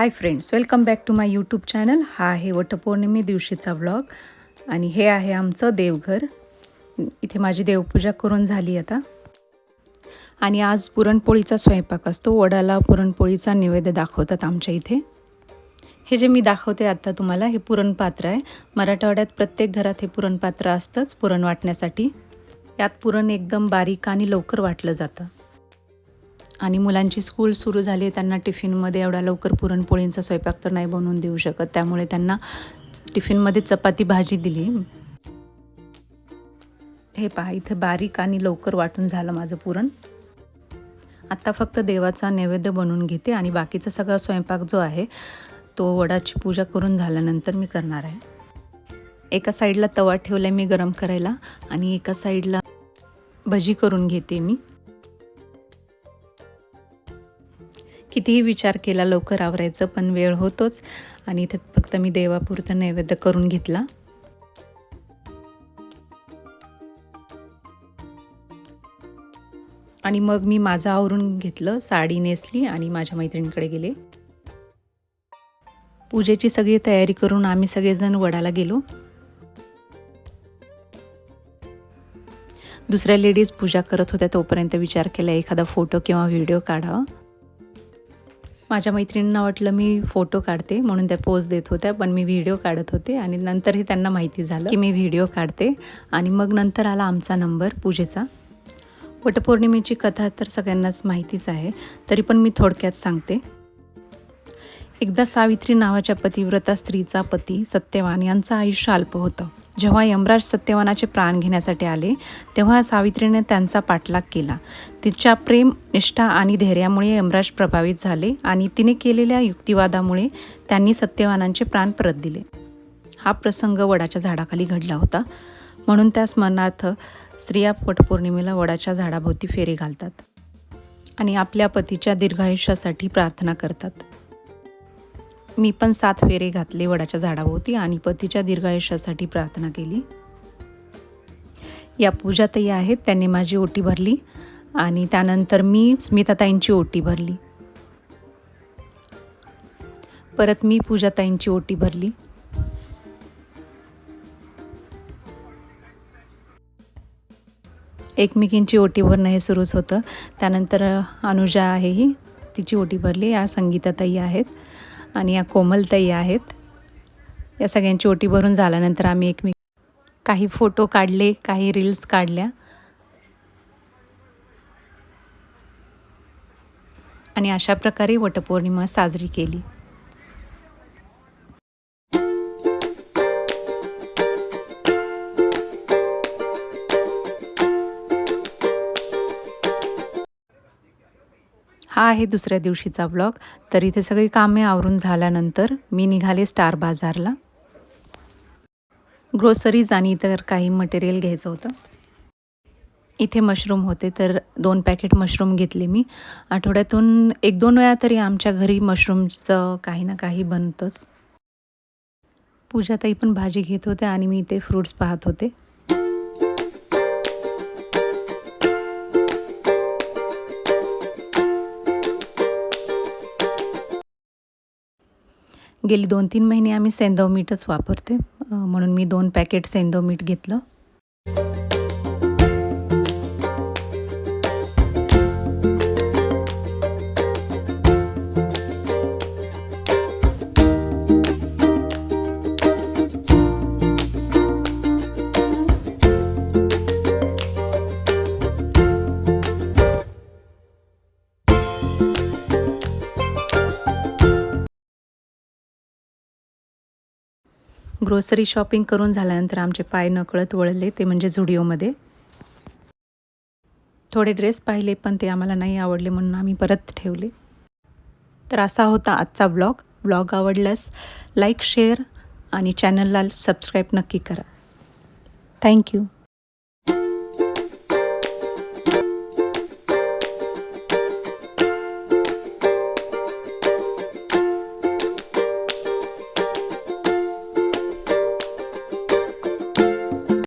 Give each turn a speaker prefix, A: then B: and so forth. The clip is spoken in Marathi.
A: Hi friends welcome back to my YouTube channel हा आहे वटपौर्णिमे दिवशीचा व्लॉग आणि हे आहे आमचं देवघर. इथे माझी देवपूजा करून झाली आता. आणि आज पुरणपोळीचा स्वयंपाक असतो. वडाला पुरणपोळीचा नैवेद्य दाखवतात आमच्या इथे. हे जे मी दाखवते आत्ता तुम्हाला हे पुरणपात्र आहे. मराठवाड्यात प्रत्येक घरात हे पुरणपात्र असतंच पुरण वाटण्यासाठी. यात पुरण एकदम बारीक आणि लवकर वाटलं जातं. आणि मुलांची स्कूल सुरू झाली आहे त्यांना टिफिनमध्ये एवढा लवकर पुरणपोळींचा स्वयंपाक तर नाही बनवून देऊ शकत. त्यामुळे त्यांना टिफिनमध्ये चपाती भाजी दिली. हे पहा इथे बारीक आणि लवकर वाटून झालं माझं पुरण. आत्ता फक्त देवाचा नैवेद्य बनवून घेते आणि बाकीचा सगळा स्वयंपाक जो आहे तो वडाची पूजा करून झाल्यानंतर मी करणार आहे. एका साईडला तवा ठेवला आहे मी गरम करायला आणि एका साईडला भजी करून घेते मी. कितीही विचार केला लवकर आवरायचं पण वेळ होतोच. आणि इथे फक्त मी देवापुरतं नैवेद्य करून घेतला. आणि मग मी माझं आवरून घेतलं साडी नेसली आणि माझ्या मैत्रिणीकडे गेले. पूजेची सगळी तयारी करून आम्ही सगळेजण वडाला गेलो. दुसऱ्या लेडीज पूजा करत होत्या तोपर्यंत विचार केला एखादा फोटो किंवा व्हिडिओ काढावा. माझ्या मैत्रिणींना वाटलं मी फोटो काढते म्हणून त्या पोज देत होत्या पण मी व्हिडिओ काढत होते आणि नंतरही त्यांना माहिती झालं की मी व्हिडिओ काढते. आणि मग नंतर आला आमचा नंबर पूजेचा. वटपौर्णिमेची कथा तर सगळ्यांनाच माहितीच आहे तरी पण मी थोडक्यात सांगते. एकदा सावित्री नावाच्या पतिव्रता स्त्रीचा पती सत्यवान यांचं आयुष्य अल्प होतं. जेव्हा यमराज सत्यवानाचे प्राण घेण्यासाठी आले तेव्हा सावित्रीने त्यांचा पाठलाग केला. तिच्या प्रेम निष्ठा आणि धैर्यामुळे यमराज प्रभावित झाले आणि तिने केलेल्या युक्तिवादामुळे त्यांनी सत्यवानांचे प्राण परत दिले. हा प्रसंग वडाच्या झाडाखाली घडला होता. म्हणून त्या स्मरणार्थ स्त्रिया वटपौर्णिमेला वडाच्या झाडाभोवती फेरे घालतात आणि आपल्या पतीच्या दीर्घायुष्यासाठी प्रार्थना करतात. मी पण सात फेरे घातले वडाच्या झाडाभोवती आणि पतीच्या दीर्घायुष्यासाठी प्रार्थना केली. या पूजाताई आहेत त्यांनी माझी ओटी भरली आणि त्यानंतर मी स्मिताताईंची ओटी भरली. परत मी पूजाताईंची ओटी भरली. एकमेकींची ओटी भरणं हे सुरूच होतं. त्यानंतर अनुजा आहे ही तिची ओटी भरली. या संगीताताई आहेत. आणि या कोमलताई आहेत. या सगळ्यांची ओटी भरून झाल्यानंतर आम्ही एकमेक काही फोटो काढले काही रील्स काढल्या. आणि अशा प्रकारे वटपौर्णिमा साजरी केली. हा आहे दुसऱ्या दिवशीचा ब्लॉग तर इथे सगळी कामे आवरून झाल्यानंतर मी निघाले स्टार बाजारला. ग्रोसरीज आणि इतर काही मटेरियल घ्यायचं होतं. इथे मशरूम होते तर दोन पॅकेट मशरूम घेतले मी. आठवड्यातून एक दोन वेळा तरी आमच्या घरी मशरूमचं काही ना काही बनतंच. पूजाताई पण भाजी घेत होते आणि मी इथे फ्रूट्स पाहत होते. गेली दोन तीन महिने आम्ही सेंदव मीठच वापरते. म्हणून मी दोन पॅकेट सेंदव मीठ घेतलं. ग्रोसरी शॉपिंग करून झाल्यानंतर आमचे पाय नकळत वळले ते म्हणजे झुडिओमध्ये. थोडे ड्रेस पाहिले पण ते आम्हाला नाही आवडले म्हणून आम्ही परत ठेवले. तर असा होता आजचा ब्लॉग. ब्लॉग आवडल्यास लाईक शेअर आणि चॅनलला सबस्क्राईब नक्की करा. थँक्यू.